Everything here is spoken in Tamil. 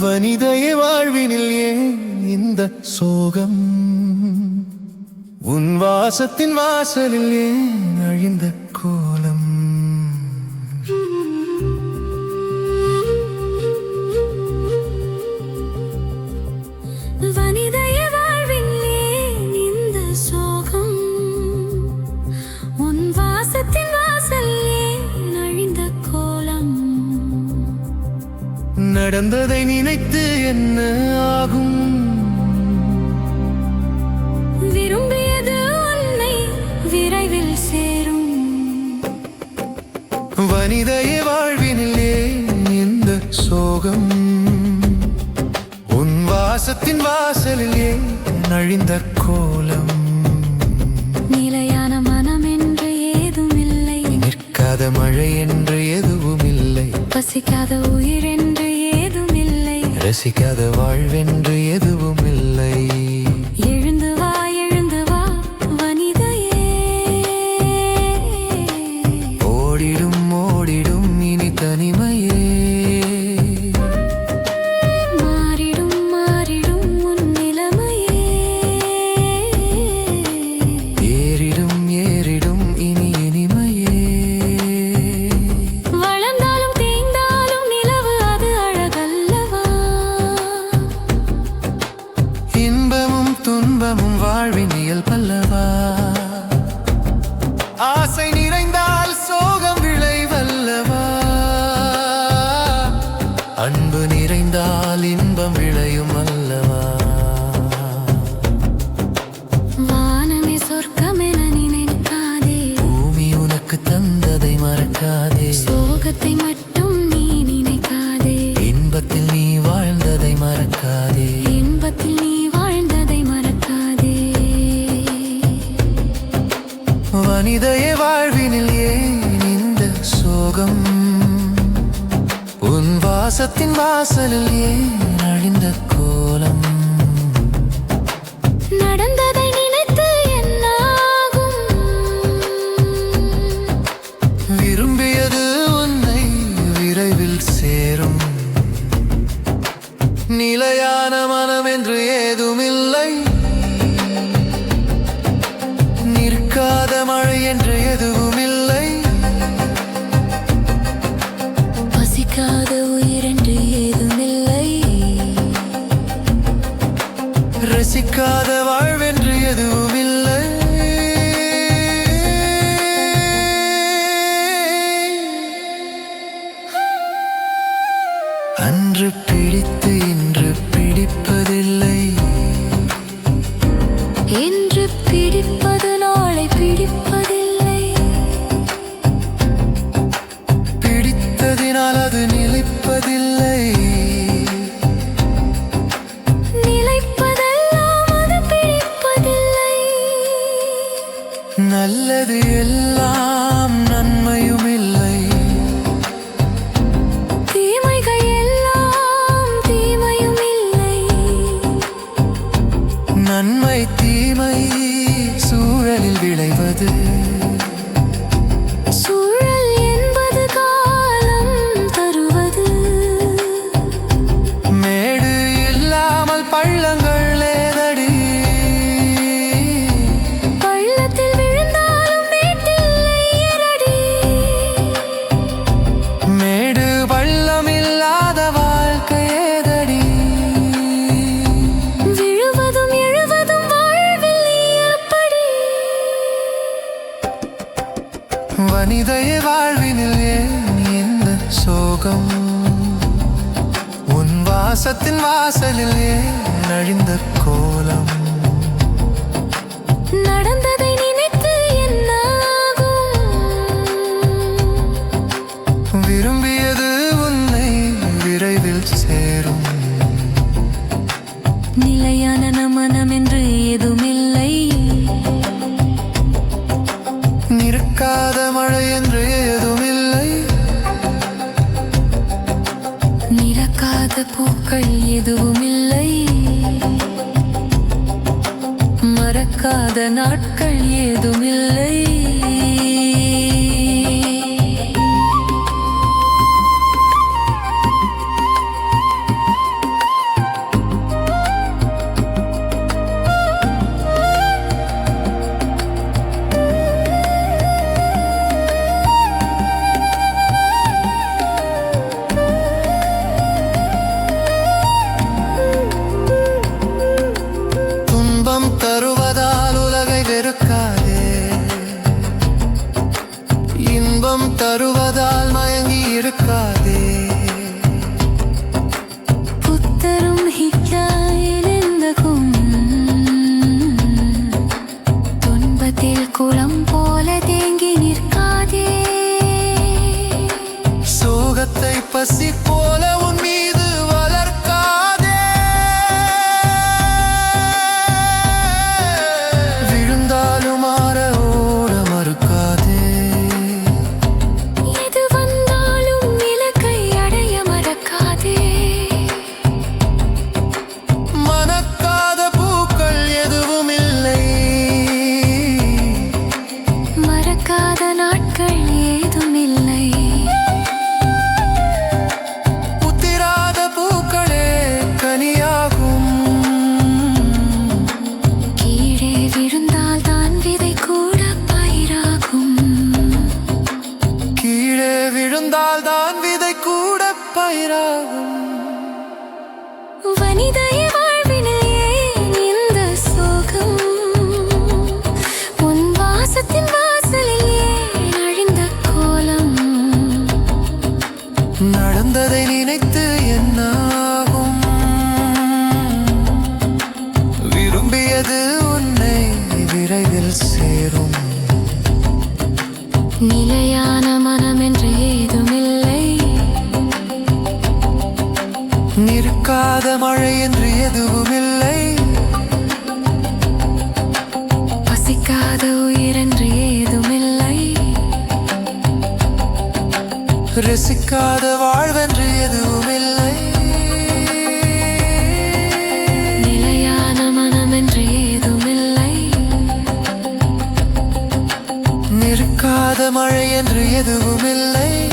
வனிதைய வாழ்வினில் ஏன் இந்த சோகம்? உன் வாசத்தின் வாசலில் ஏன் அழிந்த கோ நடந்ததை நினைத்து என்ன ஆகும்? விரும்பியது உன்னை விரைவில் சேரும். வனிதைய வாழ்வினில் இந்த சோகம். உன் வாசத்தின் வாசலில் ஏன் அழிந்த கோலம். நிலையான மனம் என்று ஏதும் இல்லை நிற்காத மழை என்று எதுவும் இல்லை பசிக்காத உயிர் என்று ரசிக்காத வாழ்வென்று எதுவும் இல்லை. சோகத்தை மட்டும் நீ நினைக்காதே. இன்பத்தில் நீ வாழ்ந்ததை மறக்காதே. இன்பத்தில் நீ வாழ்ந்ததை மறக்காதே. வனிதைய வாழ்வினில் ஏன் இந்த சோகம்? உன் வாசத்தின் வாசலில் ஏன் அழிந்த கோலம்? நடந்ததை மழை என்று நல்லது எல்லாம் நன்மையும் இல்லை. தீமைகள் எல்லாம் தீமையும் இல்லை. நன்மை தீமை சூழலில் விளைவது. வனிதை வாழ்வினில் ஏன் இந்த சோகம்? உன் வாசத்தின் வாசலில் ஏன் அழிந்த கோலம்? நடந்த காத மழை என்று எதுவுமில்லை நிறக்காத பூக்கள் எதுவுமில்லை. மறக்காத நாட்கள் ஏதுமில்லை தருவதால் மயங்கி இருக்காதே. புத்தரும் ஹிக்காயிலிருந்தகும் துன்பத்தில் குளம் போல தேங்கி நிற்க நாட்கள் ஏதுமில்லை. நிலையான மனம் என்று ஏதுமில்லை. நிற்காத மழை என்று எதுவுமில்லை. பசிக்காத உயிர் என்று ஏதுமில்லை. ரசிக்காத வாழ்வென்று எதுவுமில்லை மழை என்று எதுவுமில்லை.